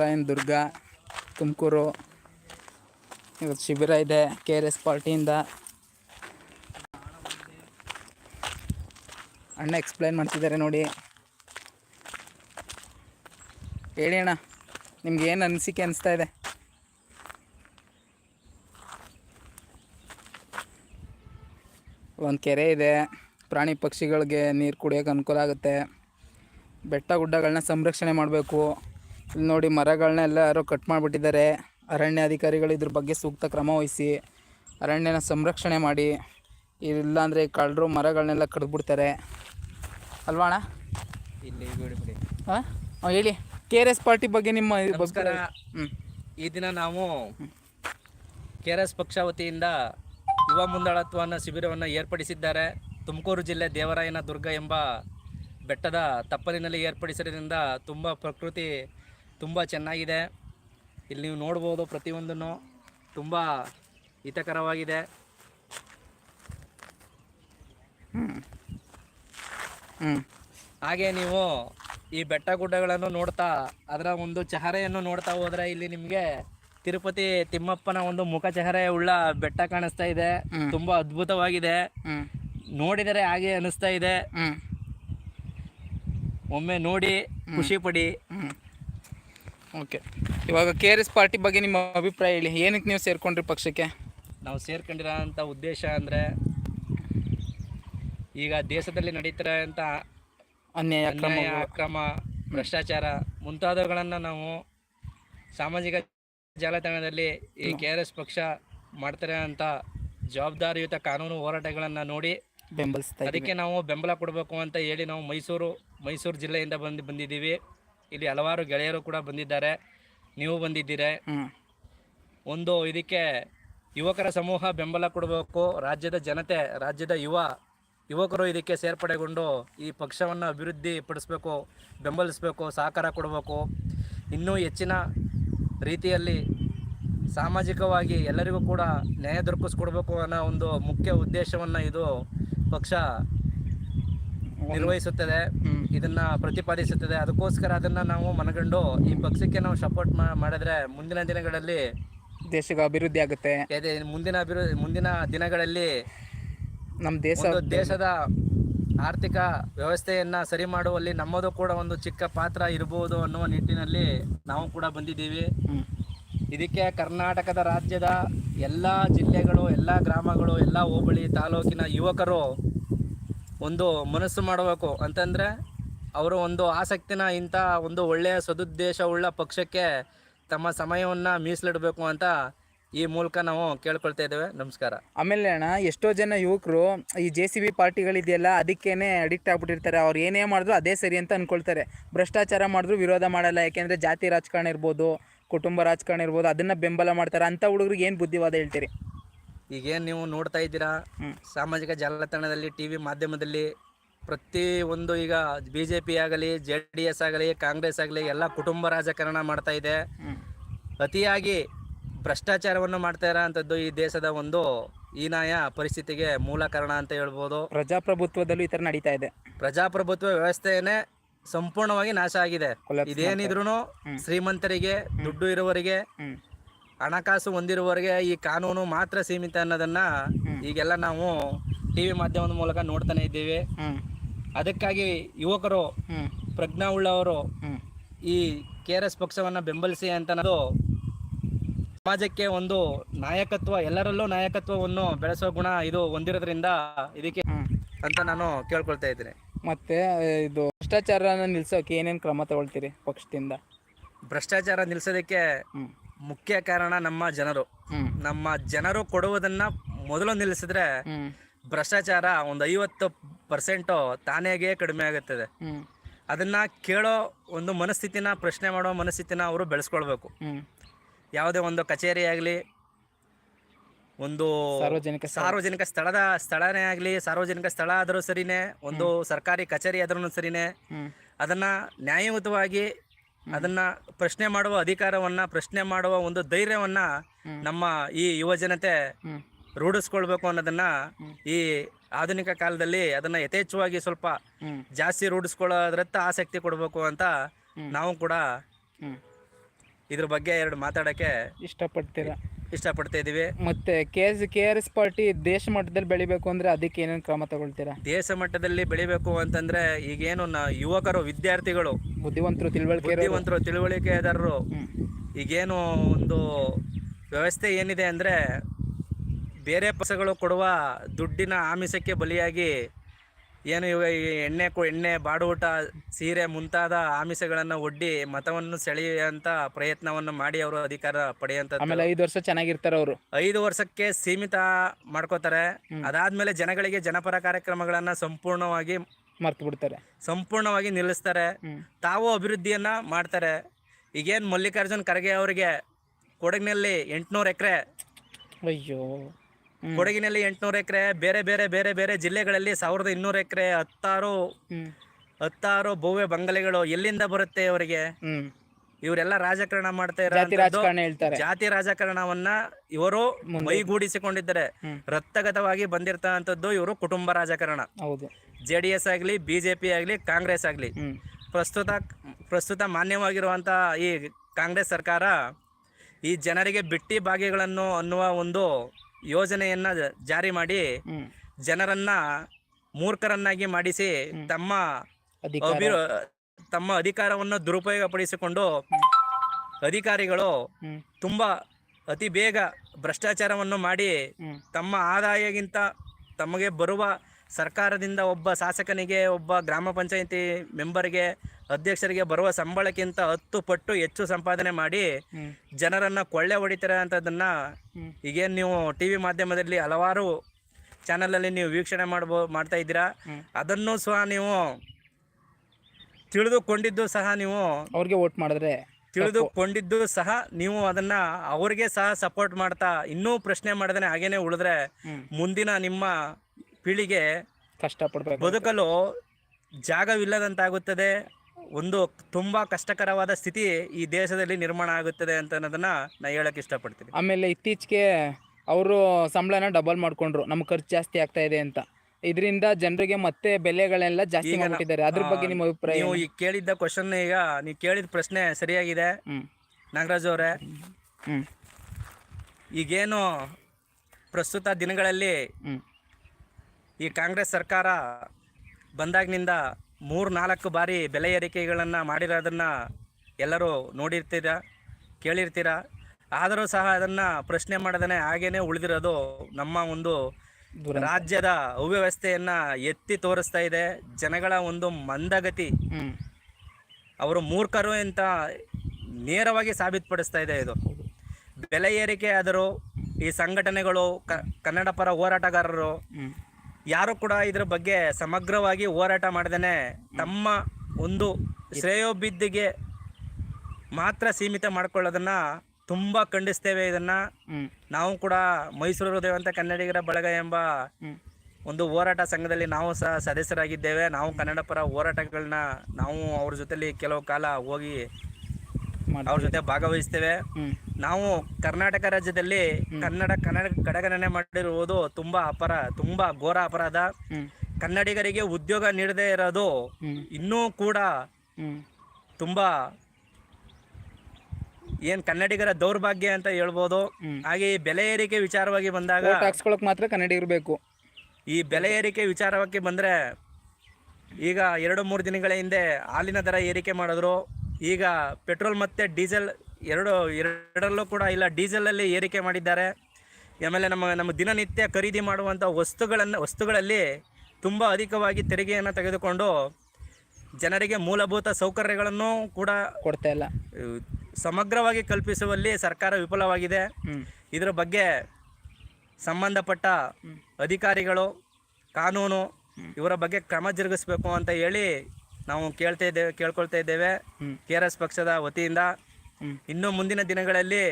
ರಾಯನ್ ದುರ್ಗ, ತುಮಕೂರು, ಇವತ್ತು ಶಿಬಿರ ಇದೆ ಕೆ ಆರ್ ಎಸ್ ಪಾರ್ಟಿಯಿಂದ. ಅಣ್ಣ ಎಕ್ಸ್ಪ್ಲೈನ್ ಮಾಡ್ತಿದ್ದಾರೆ ನೋಡಿ. ಹೇಳಿ ಅಣ್ಣ, ನಿಮ್ಗೆ ಏನು ಅನಿಸಿಕೆ ಅನಿಸ್ತಾ ಇದೆ? ಒಂದು ಕೆರೆ ಇದೆ, ಪ್ರಾಣಿ ಪಕ್ಷಿಗಳಿಗೆ ನೀರು ಕುಡಿಯೋಕೆ ಅನುಕೂಲ ಆಗುತ್ತೆ. ಬೆಟ್ಟ ಗುಡ್ಡಗಳನ್ನ ಸಂರಕ್ಷಣೆ ಮಾಡಬೇಕು. ಇಲ್ಲಿ ನೋಡಿ ಮರಗಳನ್ನೆಲ್ಲ ಯಾರೋ ಕಟ್ ಮಾಡಿಬಿಟ್ಟಿದ್ದಾರೆ. ಅರಣ್ಯ ಅಧಿಕಾರಿಗಳು ಇದ್ರ ಬಗ್ಗೆ ಸೂಕ್ತ ಕ್ರಮ ವಹಿಸಿ ಅರಣ್ಯನ ಸಂರಕ್ಷಣೆ ಮಾಡಿ ಇಲ್ಲಾಂದರೆ ಕಳ್ಳರು ಮರಗಳನ್ನೆಲ್ಲ ಕಡಿದ್ಬಿಡ್ತಾರೆ. ಅಲ್ವಾ ಅಣ್ಣ? ಇಲ್ಲಿ ಬಿಡಿ ಬಿಡಿ ಹಾಂ ಹೇಳಿ. ಕೆ ಆರ್ ಎಸ್ ಪಾರ್ಟಿ ಬಗ್ಗೆ ನಿಮ್ಮ ನಮಸ್ಕಾರ. ಈ ದಿನ ನಾವು ಕೆ ಆರ್ ಎಸ್ ಪಕ್ಷ ವತಿಯಿಂದ ಯುವ ಮುಂದಾಳತ್ವನ ಶಿಬಿರವನ್ನು ಏರ್ಪಡಿಸಿದ್ದಾರೆ. ತುಮಕೂರು ಜಿಲ್ಲೆ ದೇವರಾಯನ ದುರ್ಗ ಎಂಬ ಬೆಟ್ಟದ ತಪ್ಪಲಿನಲ್ಲಿ ಏರ್ಪಡಿಸಿರೋದ್ರಿಂದ ತುಂಬ ಪ್ರಕೃತಿ ತುಂಬ ಚೆನ್ನಾಗಿದೆ. ಇಲ್ಲಿ ನೀವು ನೋಡ್ಬೋದು ಪ್ರತಿಯೊಂದನ್ನು ತುಂಬ ಹಿತಕರವಾಗಿದೆ. ಹಾಗೆ ನೀವು ಈ ಬೆಟ್ಟ ಗುಡ್ಡಗಳನ್ನು ನೋಡ್ತಾ ಅದರ ಒಂದು ಚಹರೆಯನ್ನು ನೋಡ್ತಾ ಹೋದ್ರೆ ಇಲ್ಲಿ ನಿಮಗೆ ತಿರುಪತಿ ತಿಮ್ಮಪ್ಪನ ಒಂದು ಮುಖ ಚಹರೆ ಉಳ್ಳ ಬೆಟ್ಟ ಕಾಣಿಸ್ತಾ ಇದೆ. ತುಂಬಾ ಅದ್ಭುತವಾಗಿದೆ. ನೋಡಿದರೆ ಹಾಗೆ ಅನಿಸ್ತಾ ಇದೆ. ಒಮ್ಮೆ ನೋಡಿ ಖುಷಿ ಪಡಿ. ಓಕೆ ಇವಾಗ ಕೆ ಆರ್ ಎಸ್ ಪಾರ್ಟಿ ಬಗ್ಗೆ ನಿಮ್ಮ ಅಭಿಪ್ರಾಯ ಹೇಳಿ. ಏನಕ್ಕೆ ನೀವು ಸೇರ್ಕೊಂಡ್ರಿ ಪಕ್ಷಕ್ಕೆ? ನಾವು ಸೇರ್ಕೊಂಡಿರೋಂಥ ಉದ್ದೇಶ ಅಂದರೆ ಈಗ ದೇಶದಲ್ಲಿ ನಡೀತಿರೋಂಥ ಅನ್ಯಾಯ ಅನ್ಯಾಯ ಅಕ್ರಮ ಅಕ್ರಮ ಭ್ರಷ್ಟಾಚಾರ ಮುಂತಾದವುಗಳನ್ನು ನಾವು ಸಾಮಾಜಿಕ ಜಾಲತಾಣದಲ್ಲಿ ಈ ಕೆ ಆರ್ ಎಸ್ ಪಕ್ಷ ಮಾಡ್ತಾರೆ ಅಂತ ಜವಾಬ್ದಾರಿಯುತ ಕಾನೂನು ಹೋರಾಟಗಳನ್ನು ನೋಡಿ ಬೆಂಬಲಿಸ್ತಾ ಅದಕ್ಕೆ ನಾವು ಬೆಂಬಲ ಕೊಡಬೇಕು ಅಂತ ಹೇಳಿ ನಾವು ಮೈಸೂರು ಮೈಸೂರು ಜಿಲ್ಲೆಯಿಂದ ಬಂದು ಬಂದಿದ್ದೀವಿ. ಇಲ್ಲಿ ಹಲವಾರು ಗೆಳೆಯರು ಕೂಡ ಬಂದಿದ್ದಾರೆ. ನೀವು ಬಂದಿದ್ದೀರಿ. ಒಂದು ಇದಕ್ಕೆ ಯುವಕರ ಸಮೂಹ ಬೆಂಬಲ ಕೊಡಬೇಕು. ರಾಜ್ಯದ ಜನತೆ ರಾಜ್ಯದ ಯುವ ಯುವಕರು ಇದಕ್ಕೆ ಸೇರ್ಪಡೆಗೊಂಡು ಈ ಪಕ್ಷವನ್ನು ಅಭಿವೃದ್ಧಿ ಪಡಿಸ್ಬೇಕು ಬೆಂಬಲಿಸಬೇಕು ಸಹಕಾರ ಕೊಡಬೇಕು. ಇನ್ನೂ ಹೆಚ್ಚಿನ ರೀತಿಯಲ್ಲಿ ಸಾಮಾಜಿಕವಾಗಿ ಎಲ್ಲರಿಗೂ ಕೂಡ ನ್ಯಾಯ ದೊರಕಿಸ್ಕೊಡ್ಬೇಕು ಅನ್ನೋ ಒಂದು ಮುಖ್ಯ ಉದ್ದೇಶವನ್ನು ಇದು ಪಕ್ಷ ನಿರ್ವಹಿಸುತ್ತದೆ. ಇದನ್ನ ಪ್ರತಿಪಾದಿಸುತ್ತದೆ. ಅದಕ್ಕೋಸ್ಕರ ಅದನ್ನ ನಾವು ಮನಗಂಡು ಈ ಪಕ್ಷಕ್ಕೆ ನಾವು ಸಪೋರ್ಟ್ ಮಾಡಿದ್ರೆ ಮುಂದಿನ ದಿನಗಳಲ್ಲಿ ದೇಶಕ್ಕೆ ಅಭಿವೃದ್ಧಿ ಆಗುತ್ತೆ. ಅದೇ ಮುಂದಿನ ಅಭಿವೃದ್ಧಿ ಮುಂದಿನ ದಿನಗಳಲ್ಲಿ ನಮ್ಮ ದೇಶ ದೇಶದ ಆರ್ಥಿಕ ವ್ಯವಸ್ಥೆಯನ್ನ ಸರಿ ಮಾಡುವಲ್ಲಿ ನಮ್ಮದು ಕೂಡ ಒಂದು ಚಿಕ್ಕ ಪಾತ್ರ ಇರಬಹುದು ಅನ್ನುವ ನಿಟ್ಟಿನಲ್ಲಿ ನಾವು ಕೂಡ ಬಂದಿದ್ದೀವಿ. ಇದಕ್ಕೆ ಕರ್ನಾಟಕದ ರಾಜ್ಯದ ಎಲ್ಲ ಜಿಲ್ಲೆಗಳು ಎಲ್ಲ ಗ್ರಾಮಗಳು ಎಲ್ಲ ಹೋಬಳಿ ತಾಲೂಕಿನ ಯುವಕರು ಒಂದು ಮನಸ್ಸು ಮಾಡಬೇಕು ಅಂತಂದರೆ ಅವರು ಒಂದು ಆಸಕ್ತಿನ ಇಂಥ ಒಂದು ಒಳ್ಳೆಯ ಸದುದ್ದೇಶವುಳ್ಳ ಪಕ್ಷಕ್ಕೆ ತಮ್ಮ ಸಮಯವನ್ನು ಮೀಸಲಿಡಬೇಕು ಅಂತ ಈ ಮೂಲಕ ನಾವು ಕೇಳ್ಕೊಳ್ತಾ ಇದ್ದೇವೆ. ನಮಸ್ಕಾರ. ಆಮೇಲೆ ಅಣ್ಣ, ಎಷ್ಟೋ ಜನ ಯುವಕರು ಈ ಜೆ ಸಿ ಬಿ ಪಾರ್ಟಿಗಳಿದೆಯಲ್ಲ, ಅದಕ್ಕೇನೆ ಅಡಿಕ್ಟ್ ಆಗ್ಬಿಟ್ಟಿರ್ತಾರೆ. ಅವ್ರು ಏನೇ ಮಾಡಿದ್ರು ಅದೇ ಸರಿ ಅಂತ ಅಂದ್ಕೊಳ್ತಾರೆ ಭ್ರಷ್ಟಾಚಾರ ಮಾಡಿದ್ರು ವಿರೋಧ ಮಾಡಲ್ಲ. ಯಾಕೆಂದರೆ ಜಾತಿ ರಾಜಕಾರಣ ಇರ್ಬೋದು, ಕುಟುಂಬ ರಾಜಕಾರಣ ಇರ್ಬೋದು, ಅದನ್ನು ಬೆಂಬಲ ಮಾಡ್ತಾರೆ. ಅಂಥ ಹುಡುಗರಿಗೆ ಏನು ಬುದ್ಧಿವಾದ ಹೇಳ್ತೀರಿ? ಈಗೇನು ನೀವು ನೋಡ್ತಾ ಇದ್ದೀರಾ? ಸಾಮಾಜಿಕ ಜಾಲತಾಣದಲ್ಲಿ ಟಿವಿ ಮಾಧ್ಯಮದಲ್ಲಿ ಪ್ರತಿ ಒಂದು ಈಗ ಬಿಜೆಪಿ ಆಗಲಿ ಜೆ ಡಿ ಎಸ್ ಆಗಲಿ ಕಾಂಗ್ರೆಸ್ ಆಗಲಿ ಎಲ್ಲ ಕುಟುಂಬ ರಾಜಕಾರಣ ಮಾಡ್ತಾ ಇದೆ. ಅತಿಯಾಗಿ ಭ್ರಷ್ಟಾಚಾರವನ್ನು ಮಾಡ್ತಾ ಇರೋಂಥದ್ದು ಈ ದೇಶದ ಒಂದು ಹೀನಾಯ ಪರಿಸ್ಥಿತಿಗೆ ಮೂಲ ಕಾರಣ ಅಂತ ಹೇಳ್ಬೋದು. ಪ್ರಜಾಪ್ರಭುತ್ವದಲ್ಲೂ ಈ ಥರ ನಡೀತಾ ಇದೆ. ಪ್ರಜಾಪ್ರಭುತ್ವ ವ್ಯವಸ್ಥೆಯೇ ಸಂಪೂರ್ಣವಾಗಿ ನಾಶ ಆಗಿದೆ. ಇದೇನಿದ್ರು ಶ್ರೀಮಂತರಿಗೆ ದುಡ್ಡು ಇರುವವರಿಗೆ ಹಣಕಾಸು ಹೊಂದಿರುವವರಿಗೆ ಈ ಕಾನೂನು ಮಾತ್ರ ಸೀಮಿತ ಅನ್ನೋದನ್ನ ಈಗೆಲ್ಲ ನಾವು ಟಿವಿ ಮಾಧ್ಯಮದ ಮೂಲಕ ನೋಡ್ತಾನೆ ಇದ್ದೀವಿ. ಅದಕ್ಕಾಗಿ ಯುವಕರು ಪ್ರಜ್ಞಾ ಉಳ್ಳವರು ಈ ಕೆ ಆರ್ ಎಸ್ ಪಕ್ಷವನ್ನ ಬೆಂಬಲಿಸಿ ಅಂತ ಸಮಾಜಕ್ಕೆ ಒಂದು ನಾಯಕತ್ವ ಎಲ್ಲರಲ್ಲೂ ನಾಯಕತ್ವವನ್ನು ಬೆಳೆಸೋ ಗುಣ ಇದು ಹೊಂದಿರೋದ್ರಿಂದ ಇದಕ್ಕೆ ಅಂತ ನಾನು ಕೇಳ್ಕೊಳ್ತಾ ಇದ್ದೀನಿ. ಮತ್ತೆ ಇದು ಭ್ರಷ್ಟಾಚಾರನ ನಿಲ್ಸೋಕೆ ಏನೇನು ಕ್ರಮ ತಗೊಳ್ತೀರಿ ಪಕ್ಷದಿಂದ? ಭ್ರಷ್ಟಾಚಾರ ನಿಲ್ಸೋದಕ್ಕೆ ಮುಖ್ಯ ಕಾರಣ ನಮ್ಮ ಜನರು. ನಮ್ಮ ಜನರು ಕೊಡುವುದನ್ನ ಮೊದಲು ನಿಲ್ಲಿಸಿದ್ರೆ ಭ್ರಷ್ಟಾಚಾರ ಒಂದು ಐವತ್ತು ಪರ್ಸೆಂಟ್ ತಾನೇಗೆ ಕಡಿಮೆ ಆಗುತ್ತದೆ. ಅದನ್ನ ಕೇಳೋ ಒಂದು ಮನಸ್ಥಿತಿನ ಪ್ರಶ್ನೆ ಮಾಡೋ ಮನಸ್ಥಿತಿನ ಅವರು ಬೆಳೆಸ್ಕೊಳ್ಬೇಕು. ಯಾವುದೇ ಒಂದು ಕಚೇರಿ ಆಗಲಿ ಒಂದು ಸಾರ್ವಜನಿಕ ಸಾರ್ವಜನಿಕ ಸ್ಥಳದ ಸ್ಥಳನೇ ಆಗಲಿ ಸಾರ್ವಜನಿಕ ಸ್ಥಳ ಆದರೂ ಸರಿನೇ ಒಂದು ಸರ್ಕಾರಿ ಕಚೇರಿ ಆದ್ರೂ ಸರಿನೇ ಅದನ್ನ ನ್ಯಾಯಯುತವಾಗಿ ಅದನ್ನ ಪ್ರಶ್ನೆ ಮಾಡುವ ಅಧಿಕಾರವನ್ನ ಪ್ರಶ್ನೆ ಮಾಡುವ ಒಂದು ಧೈರ್ಯವನ್ನ ನಮ್ಮ ಈ ಯುವ ಜನತೆ ರೂಢಿಸ್ಕೊಳ್ಬೇಕು ಅನ್ನೋದನ್ನ ಈ ಆಧುನಿಕ ಕಾಲದಲ್ಲಿ ಅದನ್ನ ಯಥೇಚ್ಛವಾಗಿ ಸ್ವಲ್ಪ ಜಾಸ್ತಿ ರೂಢಿಸ್ಕೊಳ್ಳೋದ್ರತ್ತ ಆಸಕ್ತಿ ಕೊಡಬೇಕು ಅಂತ ನಾವು ಕೂಡ ಇದ್ರ ಬಗ್ಗೆ ಎರಡು ಮಾತಾಡಕ್ಕೆ ಇಷ್ಟಪಡ್ತೀರಾ? ಇಷ್ಟಪಡ್ತಾ ಇದ್ದೀವಿ ಮತ್ತೆ K S K R S party ದೇಶ ಮಟ್ಟದಲ್ಲಿ ಬೆಳಿಬೇಕು ಅಂದ್ರೆ ಅದಕ್ಕೆ ಏನೇನು ಕ್ರಮ ತಗೊಳ್ತೀರಾ ದೇಶ ಮಟ್ಟದಲ್ಲಿ ಬೆಳಿಬೇಕು ಅಂತಂದ್ರೆ ಈಗೇನು ನಾ ಯುವಕರು ವಿದ್ಯಾರ್ಥಿಗಳು ಬುದ್ಧಿವಂತರು ತಿಳುವಳಿಕೆ ಇರೋರು. ಬುದ್ಧಿವಂತರು ತಿಳುವಳಿಕೆದಾರರು. ಈಗೇನು ಒಂದು ವ್ಯವಸ್ಥೆ ಏನಿದೆ ಅಂದರೆ ಬೇರೆ ಪಕ್ಷಗಳು ಕೊಡುವ ದುಡ್ಡಿನ ಆಮಿಷಕ್ಕೆ ಬಲಿಯಾಗಿ ಏನು ಇವ ಈ ಎಣ್ಣೆ ಕು ಎಣ್ಣೆ ಬಾಡೂಟ ಸೀರೆ ಮುಂತಾದ ಆಮಿಷಗಳನ್ನು ಒಡ್ಡಿ ಮತವನ್ನು ಸೆಳೆಯುವಂತ ಪ್ರಯತ್ನವನ್ನು ಮಾಡಿ ಅವರು ಅಧಿಕಾರ ಪಡೆಯುವಂತ ಆಮೇಲೆ ಐದು ವರ್ಷ ಚೆನ್ನಾಗಿರ್ತಾರೆ ಅವರು. ಐದು ವರ್ಷಕ್ಕೆ ಸೀಮಿತ ಮಾಡ್ಕೋತಾರೆ. ಅದಾದ್ಮೇಲೆ ಜನಗಳಿಗೆ ಜನಪರ ಕಾರ್ಯಕ್ರಮಗಳನ್ನ ಸಂಪೂರ್ಣವಾಗಿ ಮರ್ತು ಬಿಡ್ತಾರೆ. ಸಂಪೂರ್ಣವಾಗಿ ನಿಲ್ಲಿಸ್ತಾರೆ. ತಾವು ಅಭಿವೃದ್ಧಿಯನ್ನ ಮಾಡ್ತಾರೆ. ಈಗೇನ್ ಮಲ್ಲಿಕಾರ್ಜುನ್ ಖರ್ಗೆ ಅವರಿಗೆ ಕೊಡಗಿನಲ್ಲಿ ಎಂಟುನೂರು ಎಕರೆ ಅಯ್ಯೋ. ಕೊಡಗಿನಲ್ಲಿ ಎಂಟುನೂರು ಎಕರೆ ಬೇರೆ ಬೇರೆ ಬೇರೆ ಬೇರೆ ಜಿಲ್ಲೆಗಳಲ್ಲಿ ಸಾವಿರದ ಇನ್ನೂರು ಎಕರೆ ಹತ್ತಾರು ಹತ್ತಾರು ಭವ್ಯ ಬಂಗಲೆಗಳು ಎಲ್ಲಿಂದ ಬರುತ್ತೆ ಅವರಿಗೆ? ಇವರೆಲ್ಲ ರಾಜಕಾರಣ ಮಾಡ್ತಾ ಜಾತಿ ಇರೋ ಜಾತಿ ರಾಜಕಾರಣವನ್ನ ಇವರು ಮೈಗೂಡಿಸಿಕೊಂಡಿದ್ದಾರೆ. ರಕ್ತಗತವಾಗಿ ಬಂದಿರ್ತಕ್ಕಂಥದ್ದು ಇವರು ಕುಟುಂಬ ರಾಜಕಾರಣ. ಜೆ ಡಿ ಎಸ್ ಆಗಲಿ ಬಿಜೆಪಿ ಆಗಲಿ ಕಾಂಗ್ರೆಸ್ ಆಗಲಿ. ಪ್ರಸ್ತುತ ಪ್ರಸ್ತುತ ಮಾನ್ಯವಾಗಿರುವಂತಹ ಈ ಕಾಂಗ್ರೆಸ್ ಸರ್ಕಾರ ಈ ಜನರಿಗೆ ಬಿಟ್ಟಿ ಭಾಗ್ಯಗಳನ್ನು ಅನ್ನುವ ಒಂದು ಯೋಜನೆಯನ್ನು ಜಾರಿ ಮಾಡಿ ಜನರನ್ನ ಮೂರ್ಖರನ್ನಾಗಿ ಮಾಡಿಸಿ ತಮ್ಮ ತಮ್ಮ ಅಧಿಕಾರವನ್ನು ದುರುಪಯೋಗ ಪಡಿಸಿಕೊಂಡು ಅಧಿಕಾರಿಗಳು ತುಂಬಾ ಅತಿ ಬೇಗ ಭ್ರಷ್ಟಾಚಾರವನ್ನು ಮಾಡಿ ತಮ್ಮ ಆದಾಯಗಿಂತ ತಮಗೆ ಬರುವ ಸರ್ಕಾರದಿಂದ ಒಬ್ಬ ಶಾಸಕನಿಗೆ ಒಬ್ಬ ಗ್ರಾಮ ಪಂಚಾಯಿತಿ ಮೆಂಬರ್ಗೆ ಅಧ್ಯಕ್ಷರಿಗೆ ಬರುವ ಸಂಬಳಕ್ಕಿಂತ ಹತ್ತು ಪಟ್ಟು ಹೆಚ್ಚು ಸಂಪಾದನೆ ಮಾಡಿ ಜನರನ್ನ ಕೊಳ್ಳೆ ಹೊಡಿತಾರೆ ಅಂತದನ್ನ ಈಗೇನು ನೀವು ಟಿ ವಿ ಮಾಧ್ಯಮದಲ್ಲಿ ಹಲವಾರು ಚಾನಲಲ್ಲಿ ನೀವು ವೀಕ್ಷಣೆ ಮಾಡ್ಬೋ ಮಾಡ್ತಾ ಇದ್ದೀರಾ. ಅದನ್ನು ಸಹ ನೀವು ತಿಳಿದುಕೊಂಡಿದ್ದು ಸಹ ನೀವು ಅವ್ರಿಗೆ ವೋಟ್ ಮಾಡಿದ್ರೆ ತಿಳಿದುಕೊಂಡಿದ್ದು ಸಹ ನೀವು ಅದನ್ನ ಅವ್ರಿಗೆ ಸಹ ಸಪೋರ್ಟ್ ಮಾಡ್ತಾ ಇನ್ನೂ ಪ್ರಶ್ನೆ ಮಾಡಿದ್ರೆ ಹಾಗೇನೆ ಉಳಿದ್ರೆ ಮುಂದಿನ ನಿಮ್ಮ ಪೀಳಿಗೆ ಕಷ್ಟಪಡ್ಬೇಕು. ಬದುಕಲು ಜಾಗವಿಲ್ಲದಂತಾಗುತ್ತದೆ. ಒಂದು ತುಂಬಾ ಕಷ್ಟಕರವಾದ ಸ್ಥಿತಿ ಈ ದೇಶದಲ್ಲಿ ನಿರ್ಮಾಣ ಆಗುತ್ತದೆ ಅಂತ ಅನ್ನೋದನ್ನ ನಾ ಹೇಳಕ್ ಇಷ್ಟಪಡ್ತೀನಿ. ಆಮೇಲೆ ಇತ್ತೀಚೆಗೆ ಅವರು ಸಂಬಳನ ಡಬಲ್ ಮಾಡ್ಕೊಂಡ್ರು. ನಮ್ಮ ಖರ್ಚು ಜಾಸ್ತಿ ಆಗ್ತಾ ಇದೆ ಅಂತ. ಇದರಿಂದ ಜನರಿಗೆ ಮತ್ತೆ ಬೆಲೆಗಳೆಲ್ಲ ಜಾಸ್ತಿ ಈಗ ನಾ- ಮಾಡ್ಬಿಟ್ಟಿದ್ದಾರೆ. ಅದ್ರ ಬಗ್ಗೆ ನಿಮ್ಮ ಅಭಿಪ್ರಾಯ ನೀವು ಏನು? ಈ ಕೇಳಿದ್ದ ಕ್ವಶನ್ ಈಗ ನೀವು ಕೇಳಿದ ಪ್ರಶ್ನೆ ಸರಿಯಾಗಿದೆ. ಹ್ಮ್. ನಾಗರಾಜ್ ಅವರೇ ಹ್ಮ್. ಈಗೇನು ಪ್ರಸ್ತುತ ದಿನಗಳಲ್ಲಿ ಹ್ಮ್. ಈ ಕಾಂಗ್ರೆಸ್ ಸರ್ಕಾರ ಬಂದಾಗಿನಿಂದ ಮೂರು ನಾಲ್ಕು ಬಾರಿ ಬೆಲೆ ಏರಿಕೆಗಳನ್ನು ಮಾಡಿರೋದನ್ನು ಎಲ್ಲರೂ ನೋಡಿರ್ತೀರ ಕೇಳಿರ್ತೀರ? ಆದರೂ ಸಹ ಅದನ್ನು ಪ್ರಶ್ನೆ ಮಾಡದೇ ಹಾಗೇನೆ ಉಳಿದಿರೋದು ನಮ್ಮ ಒಂದು ರಾಜ್ಯದ ಅವ್ಯವಸ್ಥೆಯನ್ನು ಎತ್ತಿ ತೋರಿಸ್ತಾ ಇದೆ. ಜನಗಳ ಒಂದು ಮಂದಗತಿ. ಅವರು ಮೂರ್ಖರು ಅಂತ ನೇರವಾಗಿ ಸಾಬೀತುಪಡಿಸ್ತಾ ಇದೆ ಇದು. ಬೆಲೆ ಏರಿಕೆ ಆದರೂ ಈ ಸಂಘಟನೆಗಳು ಕ ಕನ್ನಡ ಪರ ಹೋರಾಟಗಾರರು ಯಾರು ಕೂಡ ಇದ್ರ ಬಗ್ಗೆ ಸಮಗ್ರವಾಗಿ ಹೋರಾಟ ಮಾಡದೇನೆ ತಮ್ಮ ಒಂದು ಶ್ರೇಯೋಭಿದ್ಧಿಗೆ ಮಾತ್ರ ಸೀಮಿತ ಮಾಡ್ಕೊಳ್ಳೋದನ್ನ ತುಂಬಾ ಖಂಡಿಸ್ತೇವೆ. ಇದನ್ನ ನಾವು ಕೂಡ ಮೈಸೂರು ಹೃದಯವಂತ ಕನ್ನಡಿಗರ ಬಳಗ ಎಂಬ ಒಂದು ಹೋರಾಟ ಸಂಘದಲ್ಲಿ ನಾವು ಸಹ ಸದಸ್ಯರಾಗಿದ್ದೇವೆ. ನಾವು ಕನ್ನಡ ಪರ ಹೋರಾಟಗಳನ್ನ ನಾವು ಅವ್ರ ಜೊತೆಲಿ ಕೆಲವು ಕಾಲ ಹೋಗಿ ಅವ್ರ ಜೊತೆ ಭಾಗವಹಿಸ್ತೇವೆ. ನಾವು ಕರ್ನಾಟಕ ರಾಜ್ಯದಲ್ಲಿ ಕನ್ನಡ ಕನ್ನಡ ಕಡೆಗಣನೆ ಮಾಡಿರುವುದು ತುಂಬಾ ಅಪರ ತುಂಬಾ ಘೋರ ಅಪರಾಧ. ಕನ್ನಡಿಗರಿಗೆ ಉದ್ಯೋಗ ನೀಡದೇ ಇರೋದು ಇನ್ನೂ ಕೂಡ ತುಂಬಾ ಏನ್ ಕನ್ನಡಿಗರ ದೌರ್ಭಾಗ್ಯ ಅಂತ ಹೇಳ್ಬೋದು. ಹಾಗೆ ಈ ಬೆಲೆ ಏರಿಕೆ ವಿಚಾರವಾಗಿ ಬಂದಾಗ ಮಾತ್ರ ಕನ್ನಡಿಗರು ಬೇಕು ಈ ಬೆಲೆ ಏರಿಕೆ ವಿಚಾರವಾಗಿ ಬಂದ್ರೆ ಈಗ ಎರಡು ಮೂರು ದಿನಗಳ ಹಿಂದೆ ಹಾಲಿನ ದರ ಏರಿಕೆ ಮಾಡಿದ್ರು. ಈಗ ಪೆಟ್ರೋಲ್ ಮತ್ತು ಡೀಸೆಲ್ ಎರಡು ಎರಡರಲ್ಲೂ ಕೂಡ ಇಲ್ಲ. ಡೀಸೆಲಲ್ಲಿ ಏರಿಕೆ ಮಾಡಿದ್ದಾರೆ. ಆಮೇಲೆ ನಮ್ಮ ನಮ್ಮ ದಿನನಿತ್ಯ ಖರೀದಿ ಮಾಡುವಂಥ ವಸ್ತುಗಳನ್ನು ವಸ್ತುಗಳಲ್ಲಿ ತುಂಬ ಅಧಿಕವಾಗಿ ತೆರಿಗೆಯನ್ನು ತೆಗೆದುಕೊಂಡು ಜನರಿಗೆ ಮೂಲಭೂತ ಸೌಕರ್ಯಗಳನ್ನು ಕೂಡ ಕೊಡ್ತಾ ಇಲ್ಲ. ಸಮಗ್ರವಾಗಿ ಕಲ್ಪಿಸುವಲ್ಲಿ ಸರ್ಕಾರ ವಿಫಲವಾಗಿದೆ. ಇದರ ಬಗ್ಗೆ ಸಂಬಂಧಪಟ್ಟ ಅಧಿಕಾರಿಗಳು ಕಾನೂನು ಇವರ ಬಗ್ಗೆ ಕ್ರಮ ಜರುಗಿಸಬೇಕು ಅಂತ ಹೇಳಿ ನಾವು ಕೇಳ್ತಾ ಇದ್ದೇವೆ ಕೇಳ್ಕೊಳ್ತಾ ಇದ್ದೇವೆ. ಕೆ ಆರ್ ಎಸ್ ಪಕ್ಷದ ವತಿಯಿಂದ ಇನ್ನೂ ಮುಂದಿನ ದಿನಗಳಲ್ಲಿ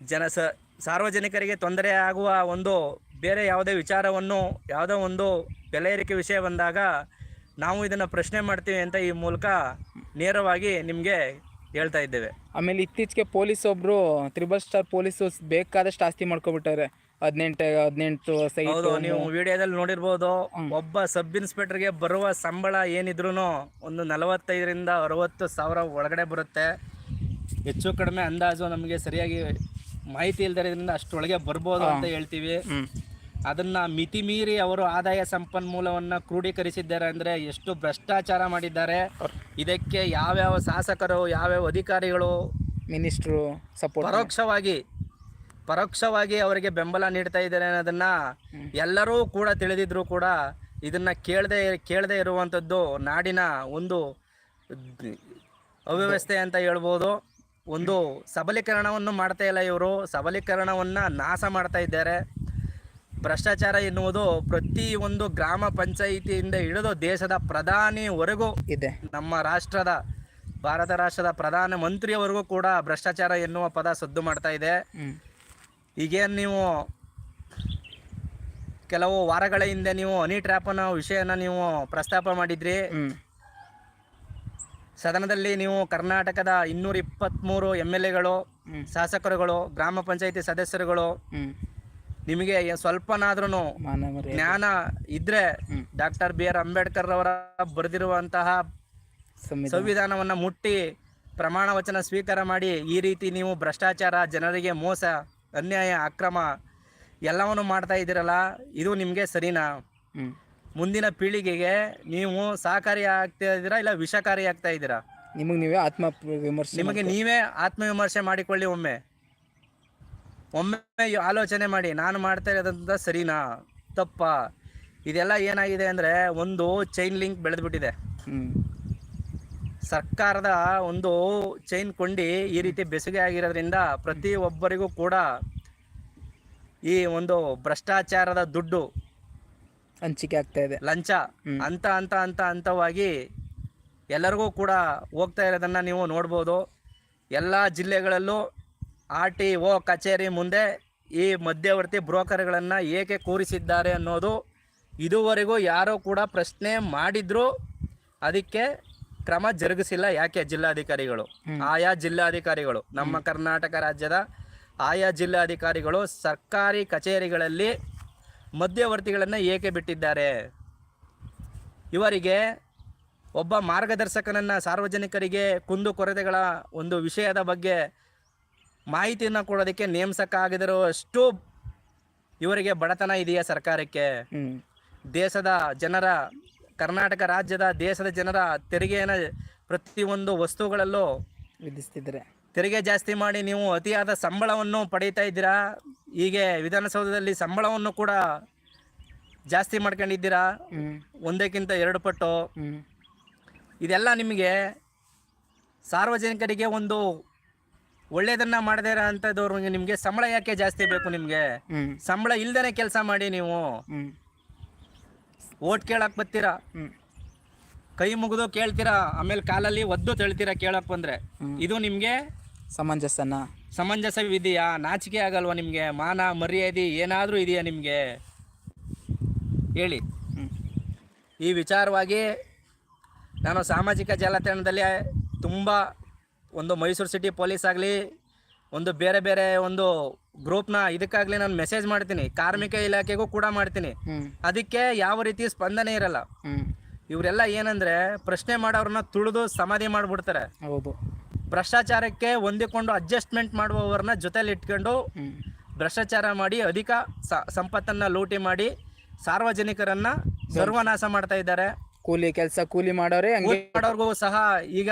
ಜನ ಸ ಸಾರ್ವಜನಿಕರಿಗೆ ತೊಂದರೆ ಆಗುವ ಒಂದು ಬೇರೆ ಯಾವುದೇ ವಿಚಾರವನ್ನು ಯಾವುದೋ ಒಂದು ಬೆಲೆ ಏರಿಕೆ ವಿಷಯ ಬಂದಾಗ ನಾವು ಇದನ್ನು ಪ್ರಶ್ನೆ ಮಾಡ್ತೀವಿ ಅಂತ ಈ ಮೂಲಕ ನೇರವಾಗಿ ನಿಮಗೆ ಹೇಳ್ತಾ ಇದ್ದೇವೆ. ಆಮೇಲೆ ಇತ್ತೀಚೆಗೆ ಪೊಲೀಸ್ ಒಬ್ರು ತ್ರಿಬಲ್ ಸ್ಟಾರ್ ಪೊಲೀಸು ಬೇಕಾದಷ್ಟು ಆಸ್ತಿ ಮಾಡ್ಕೊಬಿಟ್ಟಾರೆ ಹದಿನೆಂಟು ಹದಿನೆಂಟು ಸೈಟ್ ಹೌದು ನೀವು ವಿಡಿಯೋದಲ್ಲಿ ನೋಡಿರ್ಬೋದು ಒಬ್ಬ ಸಬ್ ಇನ್ಸ್ಪೆಕ್ಟರ್ಗೆ ಬರುವ ಸಂಬಳ ಏನಿದ್ರು ಒಂದು ನಲವತ್ತೈದರಿಂದ ಅರವತ್ತು ಸಾವಿರ ಒಳಗಡೆ ಬರುತ್ತೆ. ಹೆಚ್ಚು ಕಡಿಮೆ ಅಂದಾಜು ನಮಗೆ ಸರಿಯಾಗಿ ಮಾಹಿತಿ ಇಲ್ದಿರೋದ್ರಿಂದ ಅಷ್ಟೊಳಗೆ ಬರ್ಬೋದು ಅಂತ ಹೇಳ್ತೀವಿ. ಅದನ್ನ ಮಿತಿ ಮೀರಿ ಅವರು ಆದಾಯ ಸಂಪನ್ಮೂಲವನ್ನ ಕ್ರೋಢೀಕರಿಸಿದ್ದಾರೆ ಅಂದ್ರೆ ಎಷ್ಟು ಭ್ರಷ್ಟಾಚಾರ ಮಾಡಿದ್ದಾರೆ. ಇದಕ್ಕೆ ಯಾವ್ಯಾವ ಶಾಸಕರು ಯಾವ್ಯಾವ ಅಧಿಕಾರಿಗಳು ಮಿನಿಸ್ಟ್ರು ಸಪೋರ್ಟ್ ಪರೋಕ್ಷವಾಗಿ ಪರೋಕ್ಷವಾಗಿ ಅವರಿಗೆ ಬೆಂಬಲ ನೀಡ್ತಾ ಇದ್ದಾರೆ ಅನ್ನೋದನ್ನ ಎಲ್ಲರೂ ಕೂಡ ತಿಳಿದಿದ್ರು ಕೂಡ ಇದನ್ನ ಕೇಳದೆ ಕೇಳದೆ ಇರುವಂಥದ್ದು ನಾಡಿನ ಒಂದು ಅವ್ಯವಸ್ಥೆ ಅಂತ ಹೇಳ್ಬೋದು. ಒಂದು ಸಬಲೀಕರಣವನ್ನು ಮಾಡ್ತಾ ಇಲ್ಲ ಇವರು. ಸಬಲೀಕರಣವನ್ನ ನಾಶ ಮಾಡ್ತಾ ಇದ್ದಾರೆ. ಭ್ರಷ್ಟಾಚಾರ ಎನ್ನುವುದು ಪ್ರತಿ ಒಂದು ಗ್ರಾಮ ಪಂಚಾಯಿತಿಯಿಂದ ಹಿಡಿದು ದೇಶದ ಪ್ರಧಾನಿವರೆಗೂ ಇದೆ. ನಮ್ಮ ರಾಷ್ಟ್ರದ ಭಾರತ ರಾಷ್ಟ್ರದ ಪ್ರಧಾನ ಮಂತ್ರಿಯವರೆಗೂ ಕೂಡ ಭ್ರಷ್ಟಾಚಾರ ಎನ್ನುವ ಪದ ಸದ್ದು ಮಾಡ್ತಾ ಇದೆ. ಈಗೇನು ನೀವು ಕೆಲವು ವಾರಗಳ ಹಿಂದೆ ನೀವು ಹನಿ ಟ್ರ್ಯಾಪ್ ಅನ್ನೋ ವಿಷಯನ ನೀವು ಪ್ರಸ್ತಾಪ ಮಾಡಿದ್ರಿ. ಸದನದಲ್ಲಿ ನೀವು ಕರ್ನಾಟಕದ ಇನ್ನೂರ ಇಪ್ಪತ್ತ್ಮೂರು ಎಂ ಎಲ್ ಎಗಳು ಶಾಸಕರುಗಳು ಗ್ರಾಮ ಪಂಚಾಯಿತಿ ಸದಸ್ಯರುಗಳು ನಿಮಗೆ ಸ್ವಲ್ಪನಾದ್ರೂ ಜ್ಞಾನ ಇದ್ರೆ ಡಾಕ್ಟರ್ ಬಿ ಆರ್ ಅಂಬೇಡ್ಕರ್ ಅವರ ಬರೆದಿರುವಂತಹ ಸಂವಿಧಾನ. ಸಂವಿಧಾನವನ್ನ ಮುಟ್ಟಿ ಪ್ರಮಾಣ ವಚನ ಸ್ವೀಕಾರ ಮಾಡಿ ಈ ರೀತಿ ನೀವು ಭ್ರಷ್ಟಾಚಾರ ಜನರಿಗೆ ಮೋಸ ಅನ್ಯಾಯ ಅಕ್ರಮ ಎಲ್ಲವನ್ನು ಮಾಡ್ತಾ ಇದ್ದೀರಲ್ಲ ಇದು ನಿಮಗೆ ಸರಿನಾ? ಮುಂದಿನ ಪೀಳಿಗೆಗೆ ನೀವು ಸಹಕಾರಿ ಆಗ್ತಾ ಇದ್ದೀರಾ ಇಲ್ಲ ವಿಷಕಾರಿ ಆಗ್ತಾ ಇದ್ದೀರಾ? ನಿಮಗೆ ನೀವೇ ಆತ್ಮ ವಿಮರ್ಶೆ ನಿಮಗೆ ನೀವೇ ಆತ್ಮವಿಮರ್ಶೆ ಮಾಡಿಕೊಳ್ಳಿ ಒಮ್ಮೆ. ಒಮ್ಮೆ ಆಲೋಚನೆ ಮಾಡಿ ನಾನು ಮಾಡ್ತಾ ಇರೋದಂತ ಸರಿನಾ? ತಪ್ಪ? ಇದೆಲ್ಲ ಏನಾಗಿದೆ ಅಂದರೆ ಒಂದು ಚೈನ್ ಲಿಂಕ್ ಬೆಳೆದ್ಬಿಟ್ಟಿದೆ. ಸರ್ಕಾರದ ಒಂದು ಚೈನ್ ಕೊಂಡಿ ಈ ರೀತಿ ಬೆಸುಗೆ ಆಗಿರೋದ್ರಿಂದ ಪ್ರತಿ ಒಬ್ಬರಿಗೂ ಕೂಡ ಈ ಒಂದು ಭ್ರಷ್ಟಾಚಾರದ ದುಡ್ಡು ಹಂಚಿಕೆ ಆಗ್ತಾ ಇದೆ. ಲಂಚ ಅಂತ ಅಂತ ಅಂತ ಹಂತವಾಗಿ ಎಲ್ಲರಿಗೂ ಕೂಡ ಹೋಗ್ತಾ ಇರೋದನ್ನು ನೀವು ನೋಡ್ಬೋದು. ಎಲ್ಲ ಜಿಲ್ಲೆಗಳಲ್ಲೂ ಆರ್ ಟಿ ಒ ಕಚೇರಿ ಮುಂದೆ ಈ ಮಧ್ಯವರ್ತಿ ಬ್ರೋಕರ್ಗಳನ್ನು ಏಕೆ ಕೂರಿಸಿದ್ದಾರೆ ಅನ್ನೋದು ಇದುವರೆಗೂ ಯಾರೋ ಕೂಡ ಪ್ರಶ್ನೆ ಮಾಡಿದ್ರು. ಅದಕ್ಕೆ ಕ್ರಮ ಜರುಗಿಸಿಲ್ಲ ಯಾಕೆ ಜಿಲ್ಲಾಧಿಕಾರಿಗಳು? ಆಯಾ ಜಿಲ್ಲಾಧಿಕಾರಿಗಳು ನಮ್ಮ ಕರ್ನಾಟಕ ರಾಜ್ಯದ ಆಯಾ ಜಿಲ್ಲಾಧಿಕಾರಿಗಳು ಸರ್ಕಾರಿ ಕಚೇರಿಗಳಲ್ಲಿ ಮಧ್ಯವರ್ತಿಗಳನ್ನು ಏಕೆ ಬಿಟ್ಟಿದ್ದಾರೆ? ಇವರಿಗೆ ಒಬ್ಬ ಮಾರ್ಗದರ್ಶಕನನ್ನು ಸಾರ್ವಜನಿಕರಿಗೆ ಕುಂದು ಕೊರತೆಗಳ ಒಂದು ವಿಷಯದ ಬಗ್ಗೆ ಮಾಹಿತಿಯನ್ನು ಕೊಡೋದಕ್ಕೆ ನೇಮಸಕ್ಕಾಗದಿರುವಷ್ಟು ಇವರಿಗೆ ಬಡತನ ಇದೆಯಾ ಸರ್ಕಾರಕ್ಕೆ? ದೇಶದ ಜನರ ಕರ್ನಾಟಕ ರಾಜ್ಯದ ದೇಶದ ಜನರ ತೆರಿಗೆಯನ್ನು ಪ್ರತಿಯೊಂದು ವಸ್ತುಗಳಲ್ಲೂ ವಿಧಿಸ್ತಿದ್ದಾರೆ ತೆರಿಗೆ ಜಾಸ್ತಿ ಮಾಡಿ ನೀವು ಅತಿಯಾದ ಸಂಬಳವನ್ನು ಪಡೀತಾ ಇದ್ದೀರಾ? ಹೀಗೆ ವಿಧಾನಸೌಧದಲ್ಲಿ ಸಂಬಳವನ್ನು ಕೂಡ ಜಾಸ್ತಿ ಮಾಡ್ಕೊಂಡಿದ್ದೀರಾ? ಒಂದಕ್ಕಿಂತ ಎರಡು ಪಟ್ಟು. ಇದೆಲ್ಲ ನಿಮಗೆ ಸಾರ್ವಜನಿಕರಿಗೆ ಒಂದು ಒಳ್ಳೆಯದನ್ನ ಮಾಡದೇ ಇರೋ ಅಂಥದ್ದವ್ರಿಗೆ ನಿಮಗೆ ಸಂಬಳ ಯಾಕೆ ಜಾಸ್ತಿ ಬೇಕು ನಿಮಗೆ? ಸಂಬಳ ಇಲ್ದೇ ಕೆಲಸ ಮಾಡಿ ನೀವು. ಓಟ್ ಕೇಳಕ್ ಬರ್ತೀರಾ? ಕೈ ಮುಗಿದು ಕೇಳ್ತೀರಾ? ಆಮೇಲೆ ಕಾಲಲ್ಲಿ ಒದ್ದು ತೆಳ್ತೀರಾ ಕೇಳಕ್ ಬಂದ್ರೆ? ಇದು ನಿಮಗೆ ಸಮಂಜಸನ. ಸಮಂಜಸವಿದೆಯಾ ನಾಚಿಕೆ ಆಗಲ್ವಾ ನಿಮಗೆ? ಮಾನ ಮರ್ಯಾದೆ ಏನಾದರೂ ಇದೆಯಾ ನಿಮಗೆ? ಹೇಳಿ. ಈ ವಿಚಾರವಾಗಿ ನಾನು ಸಾಮಾಜಿಕ ಜಾಲತಾಣದಲ್ಲಿ ತುಂಬ ಒಂದು ಮೈಸೂರು ಸಿಟಿ ಪೊಲೀಸ್ ಆಗಲಿ ಒಂದು ಬೇರೆ ಬೇರೆ ಒಂದು ಗ್ರೂಪ್ನ ಇದಕ್ಕಾಗ್ಲಿ ನಾನು ಮೆಸೇಜ್ ಮಾಡ್ತೀನಿ. ಕಾರ್ಮಿಕ ಇಲಾಖೆಗೂ ಕೂಡ ಮಾಡ್ತೀನಿ. ಅದಕ್ಕೆ ಯಾವ ರೀತಿ ಸ್ಪಂದನೆ ಇರಲ್ಲ. ಇವರೆಲ್ಲ ಏನಂದ್ರೆ ಪ್ರಶ್ನೆ ಮಾಡೋರನ್ನ ತುಳಿದು ಸಮಾಧಿ ಮಾಡ್ಬಿಡ್ತಾರೆ. ಹೌದು. ಭ್ರಷ್ಟಾಚಾರಕ್ಕೆ ಹೊಂದಿಕೊಂಡು ಅಡ್ಜಸ್ಟ್ಮೆಂಟ್ ಮಾಡುವವರನ್ನ ಜೊತೆಲಿ ಇಟ್ಕೊಂಡು ಭ್ರಷ್ಟಾಚಾರ ಮಾಡಿ ಅಧಿಕ ಸಂಪತ್ತನ್ನ ಲೂಟಿ ಮಾಡಿ ಸಾರ್ವಜನಿಕರನ್ನ ಸರ್ವನಾಶ ಮಾಡ್ತಾ ಇದ್ದಾರೆ. ಕೂಲಿ ಕೆಲಸ ಕೂಲಿ ಮಾಡೋರೇ ಮಾಡೋರ್ಗೂ ಸಹ ಈಗ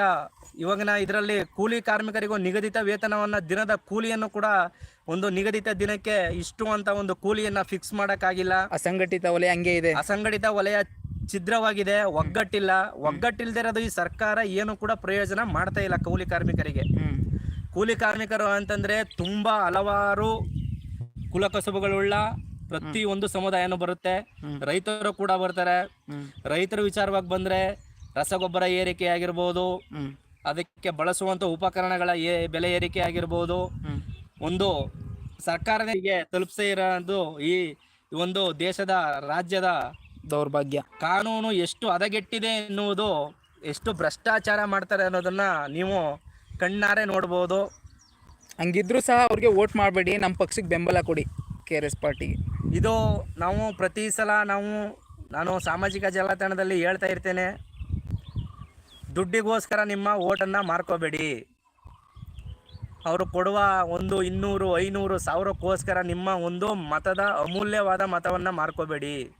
ಇವಾಗಿನ ಇದರಲ್ಲಿ ಕೂಲಿ ಕಾರ್ಮಿಕರಿಗೂ ನಿಗದಿತ ವೇತನವನ್ನ ದಿನದ ಕೂಲಿಯನ್ನು ಕೂಡ ಒಂದು ನಿಗದಿತ ದಿನಕ್ಕೆ ಇಷ್ಟು ಅಂತ ಒಂದು ಕೂಲಿಯನ್ನ ಫಿಕ್ಸ್ ಮಾಡೋಕ್ಕಾಗಿಲ್ಲ. ಅಸಂಘಟಿತ ವಲಯ ಹಂಗೆ ಇದೆ. ಅಸಂಘಟಿತ ವಲಯ ಛಿದ್ರವಾಗಿದೆ ಒಗ್ಗಟ್ಟಿಲ್ಲ. ಒಗ್ಗಟ್ಟಿಲ್ದಿರೋದು ಈ ಸರ್ಕಾರ ಏನು ಕೂಡ ಪ್ರಯೋಜನ ಮಾಡ್ತಾ ಇಲ್ಲ ಕೂಲಿ ಕಾರ್ಮಿಕರಿಗೆ. ಕೂಲಿ ಕಾರ್ಮಿಕರು ಅಂತಂದ್ರೆ ತುಂಬಾ ಹಲವಾರು ಕುಲಕಸುಬುಗಳುಳ್ಳ ಪ್ರತಿ ಒಂದು ಸಮುದಾಯನೂ ಬರುತ್ತೆ. ರೈತರು ಕೂಡ ಬರ್ತಾರೆ. ರೈತರ ವಿಚಾರವಾಗಿ ಬಂದ್ರೆ ರಸಗೊಬ್ಬರ ಏರಿಕೆ ಆಗಿರ್ಬೋದು. ಅದಕ್ಕೆ ಬಳಸುವಂತ ಉಪಕರಣಗಳ ಬೆಲೆ ಏರಿಕೆ ಆಗಿರ್ಬೋದು. ಒಂದು ಸರ್ಕಾರದಿಗೆ ತಲುಪಿಸೇ ಇರೋದು ಈ ಒಂದು ದೇಶದ ರಾಜ್ಯದ ದೌರ್ಭಾಗ್ಯ. ಕಾನೂನು ಎಷ್ಟು ಹದಗೆಟ್ಟಿದೆ ಎನ್ನುವುದು ಎಷ್ಟು ಭ್ರಷ್ಟಾಚಾರ ಮಾಡ್ತಾರೆ ಅನ್ನೋದನ್ನ ನೀವು ಕಣ್ಣಾರೆ ನೋಡ್ಬೋದು. ಹಂಗಿದ್ರು ಸಹ ಅವ್ರಿಗೆ ವೋಟ್ ಮಾಡಬೇಡಿ ನಮ್ಮ ಪಕ್ಷಕ್ಕೆ ಬೆಂಬಲ ಕೊಡಿ ಕೆ ಆರ್ ಎಸ್ ಪಾರ್ಟಿಗೆ. ಇದು ನಾವು ಪ್ರತಿ ಸಲ ನಾವು ನಾನು ಸಾಮಾಜಿಕ ಜಾಲತಾಣದಲ್ಲಿ ಹೇಳ್ತಾ ಇರ್ತೇನೆ ದುಡ್ಡಿಗೋಸ್ಕರ ನಿಮ್ಮ ಓಟನ್ನು ಮಾರ್ಕೋಬೇಡಿ. ಅವರು ಕೊಡುವ ಒಂದು ಇನ್ನೂರು ಐನೂರು ಸಾವಿರಕ್ಕೋಸ್ಕರ ನಿಮ್ಮ ಒಂದು ಮತದ ಅಮೂಲ್ಯವಾದ ಮತವನ್ನು ಮಾರ್ಕೋಬೇಡಿ.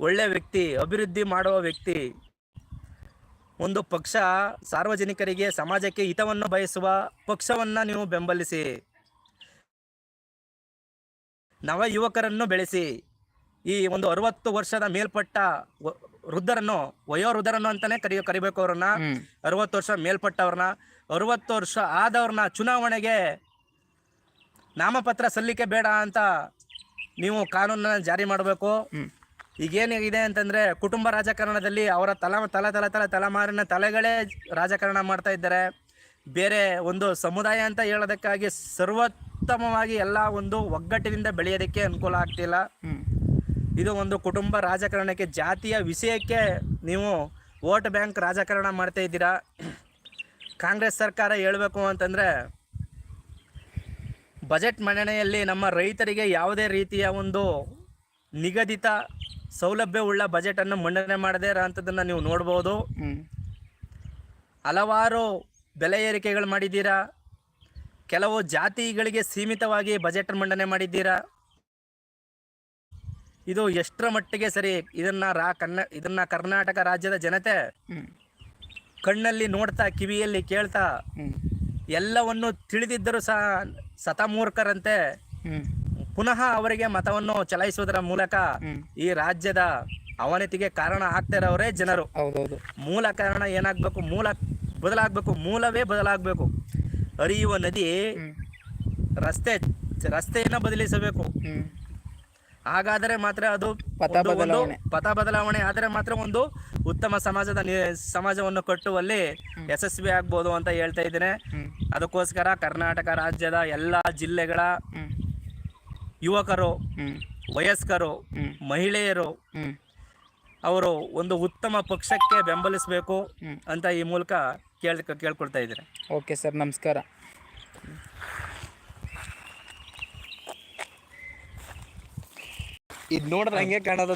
ಒಳ್ಳೆ ವ್ಯಕ್ತಿ ಅಭಿವೃದ್ಧಿ ಮಾಡುವ ವ್ಯಕ್ತಿ. ಒಂದು ಪಕ್ಷ ಸಾರ್ವಜನಿಕರಿಗೆ ಸಮಾಜಕ್ಕೆ ಹಿತವನ್ನು ಬಯಸುವ ಪಕ್ಷವನ್ನು ನೀವು ಬೆಂಬಲಿಸಿ. ನವ ಯುವಕರನ್ನು ಬೆಳೆಸಿ. ಈ ಒಂದು ಅರವತ್ತು ವರ್ಷದ ಮೇಲ್ಪಟ್ಟ ವ- ವೃದ್ಧರನ್ನು ವಯೋವೃದ್ಧರನ್ನು ಅಂತಾನೆ ಕರಿ ಕರಿಬೇಕು ಅವ್ರನ್ನ ಅರವತ್ತು ವರ್ಷ ಮೇಲ್ಪಟ್ಟವ್ರನ್ನ ಅರವತ್ತು ವರ್ಷ ಆದವ್ರನ್ನ ಚುನಾವಣೆಗೆ ನಾಮಪತ್ರ ಸಲ್ಲಿಕೆ ಬೇಡ ಅಂತ ನೀವು ಕಾನೂನನ್ನ ಜಾರಿ ಮಾಡಬೇಕು. ಈಗೇನಿದೆ ಅಂತಂದ್ರೆ ಕುಟುಂಬ ರಾಜಕಾರಣದಲ್ಲಿ ಅವರ ತಲ ತಲೆ ತಲೆ ತಲೆ ತಲೆಮಾರಿನ ತಲೆಗಳೇ ರಾಜಕಾರಣ ಮಾಡ್ತಾ ಇದ್ದಾರೆ. ಬೇರೆ ಒಂದು ಸಮುದಾಯ ಅಂತ ಹೇಳೋದಕ್ಕಾಗಿ ಸರ್ವೋತ್ತಮವಾಗಿ ಎಲ್ಲ ಒಂದು ಒಗ್ಗಟ್ಟಿನಿಂದ ಬೆಳೆಯೋದಕ್ಕೆ ಅನುಕೂಲ ಆಗ್ತಿಲ್ಲ. ಇದು ಒಂದು ಕುಟುಂಬ ರಾಜಕಾರಣಕ್ಕೆ ಜಾತಿಯ ವಿಷಯಕ್ಕೆ ನೀವು ವೋಟ್ ಬ್ಯಾಂಕ್ ರಾಜಕಾರಣ ಮಾಡ್ತಾ ಇದ್ದೀರಾ. ಕಾಂಗ್ರೆಸ್ ಸರ್ಕಾರ ಹೇಳಬೇಕು ಅಂತಂದರೆ ಬಜೆಟ್ ಮಂಡನೆಯಲ್ಲಿ ನಮ್ಮ ರೈತರಿಗೆ ಯಾವುದೇ ರೀತಿಯ ಒಂದು ನಿಗದಿತ ಸೌಲಭ್ಯವುಳ್ಳ ಬಜೆಟನ್ನು ಮಂಡನೆ ಮಾಡದೇ ಇರೋಂಥದ್ದನ್ನು ನೀವು ನೋಡ್ಬೋದು. ಹಲವಾರು ಬೆಲೆ ಏರಿಕೆಗಳು ಮಾಡಿದ್ದೀರಾ? ಕೆಲವು ಜಾತಿಗಳಿಗೆ ಸೀಮಿತವಾಗಿ ಬಜೆಟ್ ಮಂಡನೆ ಮಾಡಿದ್ದೀರಾ? ಇದು ಎಷ್ಟರ ಮಟ್ಟಿಗೆ ಸರಿ? ಇದನ್ನ ರಾ ಕನ್ನ ಇದನ್ನ ಕರ್ನಾಟಕ ರಾಜ್ಯದ ಜನತೆ ಕಣ್ಣಲ್ಲಿ ನೋಡ್ತಾ ಕಿವಿಯಲ್ಲಿ ಕೇಳ್ತಾ ಎಲ್ಲವನ್ನು ತಿಳಿದಿದ್ದರೂ ಸಹ ಸತಮೂರ್ಖರಂತೆ ಪುನಃ ಅವರಿಗೆ ಮತವನ್ನು ಚಲಾಯಿಸುವುದರ ಮೂಲಕ ಈ ರಾಜ್ಯದ ಅವನತಿಗೆ ಕಾರಣ ಆಗ್ತಾ ಇರೋರೇ ಜನರು. ಮೂಲ ಕಾರಣ ಏನಾಗಬೇಕು? ಮೂಲ ಬದಲಾಗಬೇಕು? ಮೂಲವೇ ಬದಲಾಗಬೇಕು? ಹರಿಯುವ ನದಿ ರಸ್ತೆ ರಸ್ತೆಯನ್ನು ಬದಲಿಸಬೇಕು. ಹಾಗಾದರೆ ಮಾತ್ರ ಅದು ಪಥ ಬದಲಾವಣೆ. ಪಥ ಬದಲಾವಣೆ. ಆದರೆ ಮಾತ್ರ ಒಂದು ಉತ್ತಮ ಸಮಾಜದ ಸಮಾಜವನ್ನು ಕಟ್ಟುವಲ್ಲಿ ಯಶಸ್ವಿ ಆಗ್ಬೋದು ಅಂತ ಹೇಳ್ತಾ ಇದ್ದೇನೆ. ಅದಕ್ಕೋಸ್ಕರ ಕರ್ನಾಟಕ ರಾಜ್ಯದ ಎಲ್ಲ ಜಿಲ್ಲೆಗಳ ಹ್ಮ್. ಯುವಕರು ವಯಸ್ಕರು ಮಹಿಳೆಯರು ಅವರು ಒಂದು ಉತ್ತಮ ಪಕ್ಷಕ್ಕೆ ಬೆಂಬಲಿಸಬೇಕು ಅಂತ ಈ ಮೂಲಕ ಕೇಳ್ ಕೇಳ್ಕೊಳ್ತಾ ಇದ್ದಾರೆ ಓಕೆ ಸರ್ ನಮಸ್ಕಾರ. ಇದು ನೋಡಿದ್ರೆ ಹಂಗೆ ಕಾಣೋದು.